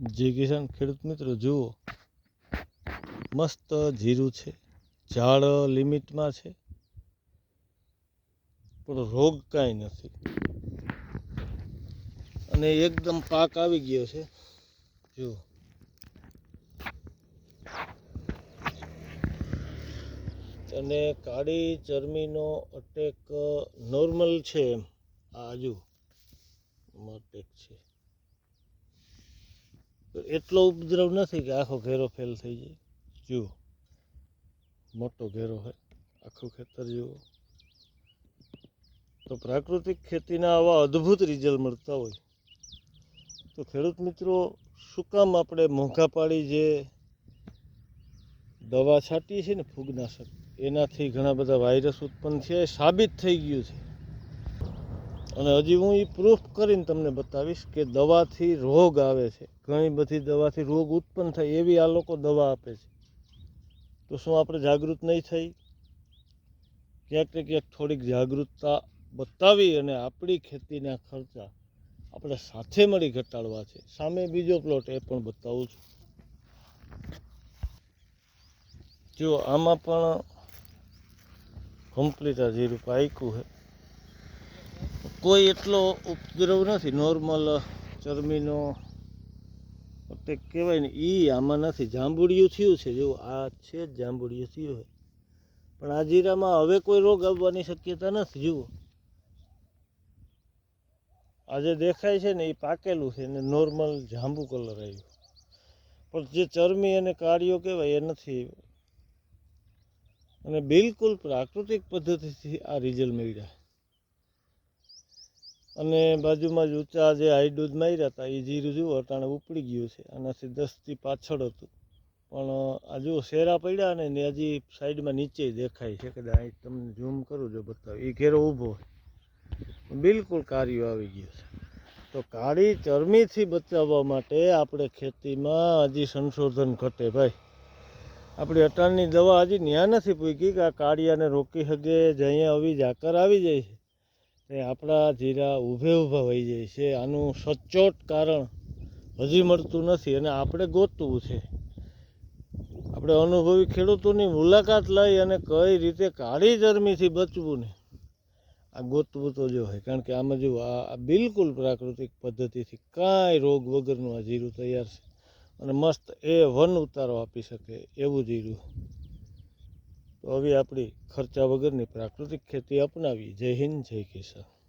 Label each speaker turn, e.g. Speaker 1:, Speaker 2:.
Speaker 1: જે કિસાન ખેડૂત મિત્રો, જુઓ. મસ્ત જીરું છે. ઝાડ લિમિટમાં છે. પણ રોગ કાંઈ નથી. અને એકદમ પાક આવી ગયો છે. જુઓ. અને કાળી ચરમીનો અટેક નોર્મલ છે એમ. આ જુઓ. અટેક છે. તો એટલો ઉપદ્રવ નથી કે આખો ઘેરો ફેલ થઈ જાય. જુઓ, મોટો ઘેરો હોય આખું ખેતર જુઓ. તો પ્રાકૃતિક ખેતીના આવા અદ્ભુત રિઝલ્ટ મળતા હોય. તો ખેડૂત મિત્રો, શું કામ આપણે મોંઘા પાડી જે દવા છાંટીએ છીએ ને ફૂગનાશક, એનાથી ઘણા બધા વાયરસ ઉત્પન્ન થયા સાબિત થઈ ગયું છે. અને હજી હું એ પ્રૂફ કરીને તમને બતાવીશ કે દવાથી રોગ આવે છે. ઘણી બધી દવાથી રોગ ઉત્પન્ન થાય એવી આ લોકો દવા આપે છે. તો શું આપણે જાગૃત નહીં થઈ? ક્યાંક ને ક્યાંક થોડીક જાગૃતતા બતાવી અને આપણી ખેતીના ખર્ચા આપણે સાથે મળી ઘટાડવા છે. સામે બીજો પ્લોટ એ પણ બતાવું છું. જો આમાં પણ કમ્પ્લીટ આ જીરું પાક્યું છે કોઈ એટલો ઉપદ્રવ નથી. નોર્મલ ચરમીનો અટેક કહેવાય ને એ આમાં નથી. જાંબુડિયું થયું છે. જેવું આ છે જ જાંબુડિયું થયું હોય. પણ આ જીરામાં હવે કોઈ રોગ આવવાની શક્યતા નથી. જુઓ. આ જે દેખાય છે ને એ પાકેલું છે ને નોર્મલ જાંબુ કલર આવ્યો. પણ જે ચરમી અને કાળીઓ કહેવાય, એ નથી. અને બિલકુલ પ્રાકૃતિક પદ્ધતિથી આ રિઝલ્ટ મળ્યા. અને બાજુમાં જ ઊંચા જે હાઈડૂધ માર્યા હતા એ જીરું જુઓ, અટાણે ઉપડી ગયું છે. આનાથી દસથી પાછળ હતું. પણ, આ જુઓ, શેરા પડ્યા ને ને હજી સાઈડમાં નીચે દેખાય છે. કદાચ અહીં તમને ઝૂમ કરું જો બતાવું. એ ઘેરો ઊભો હોય. બિલકુલ કાર્યો આવી ગયો છે. તો કાળી ચરમીથી બચાવવા માટે આપણે ખેતીમાં હજી સંશોધન ઘટે ભાઈ. આપણી અટાણની દવા હજી ન્યા નથી પૂકી કે આ કાળિયાને રોકી શકે અહીંયા આવી જાકર આવી જાય છે. તે આપણા જીરા ઊભે ઊભા વહી જાય છે. આનું સચોટ કારણ હજી મળતું નથી અને આપણે ગોતવું છે. આપણે અનુભવી ખેડૂતોની મુલાકાત લઈ અને કઈ રીતે કાળી ચરમીથી બચવું ને આ ગોતવું તો જો હોય. કારણ કે આમાં જો આ બિલકુલ પ્રાકૃતિક પદ્ધતિથી કાંઈ રોગ વગરનું આ જીરું તૈયાર છે. અને મસ્ત એ વન ઉતારો આપી શકે એવું જીરું. તો હવે આપણી ખર્ચા વગરની પ્રાકૃતિક ખેતી અપનાવી જય હિન્દ જય કિસાન.